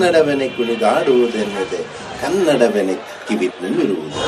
ಕನ್ನಡವೆನೆ ಕುಣಿದಾಡುವುದೆನ್ನದೆ ಕನ್ನಡವೆನೆ ಕಿವಿನಲ್ಲಿರುವುದು.